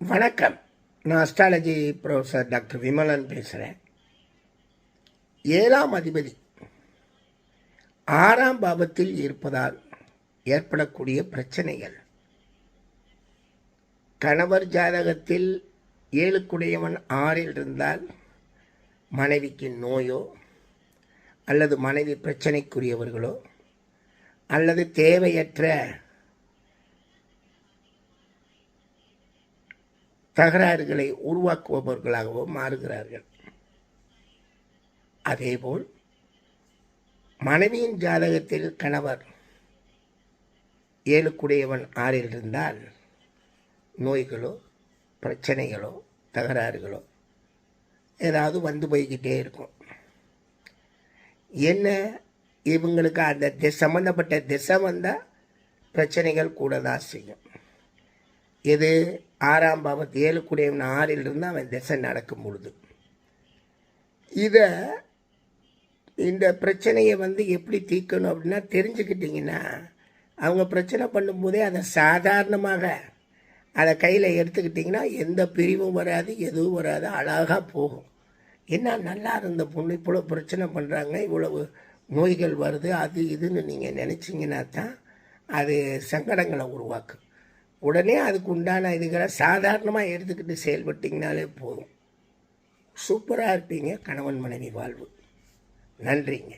வணக்கம். நான் astrology professor doctor Vimalan பேசுகிறேன் ஏழாம் அதிபதி ஆறாம் பாவத்தில் இருப்பதால் ஏற்படக்கூடிய பிரச்சனைகள். கணவர் ஜாதகத்தில் ஏழுக்குடையவன் ஆறில் இருந்தால் மனைவிக்கு நோயோ அல்லது மனைவி பிரச்சனைக்குரியவர்களோ அல்லது தேவையற்ற தகராறுகளை உருவாக்குபவர்களாகவோ மாறுகிறார்கள். அதேபோல் மனைவியின் ஜாதகத்தில் கணவர் ஏழுக்குடையவன் ஆறில் இருந்தால் நோய்களோ பிரச்சனைகளோ தகராறுகளோ ஏதாவது வந்து போய்கிட்டே இருக்கும். என்ன? இவங்களுக்கு அந்த திசை சம்மந்தப்பட்ட திசை வந்தால் பிரச்சனைகள் கூட தான் செய்யும். இது ஆறாம் பாவத்து ஏழு கூடியவன் ஆறில் இருந்து அவன் திசை நடக்கும் பொழுது. இதை இந்த பிரச்சனையை வந்து எப்படி தீர்க்கணும் அப்படின்னா தெரிஞ்சுக்கிட்டிங்கன்னா அவங்க பிரச்சனை பண்ணும்போதே அதை சாதாரணமாக அதை கையில் எடுத்துக்கிட்டிங்கன்னா எந்த பிரிவும் வராது எதுவும் வராது அழகாக போகும். என்ன நல்லா இருந்த பொண்ணு இவ்வளோ பிரச்சனை பண்ணுறாங்க இவ்வளவு நோய்கள் வருது அது இதுன்னு நீங்கள் நினச்சிங்கன்னா தான் அது சங்கடங்களை உருவாக்கும். உடனே அதுக்கு உண்டான இதுகளை சாதாரணமாக எடுத்துக்கிட்டு செயல்பட்டிங்கனாலே போதும். சூப்பராக இருப்பீங்க கணவன் மனைவி வாழ்வு. நன்றிங்க.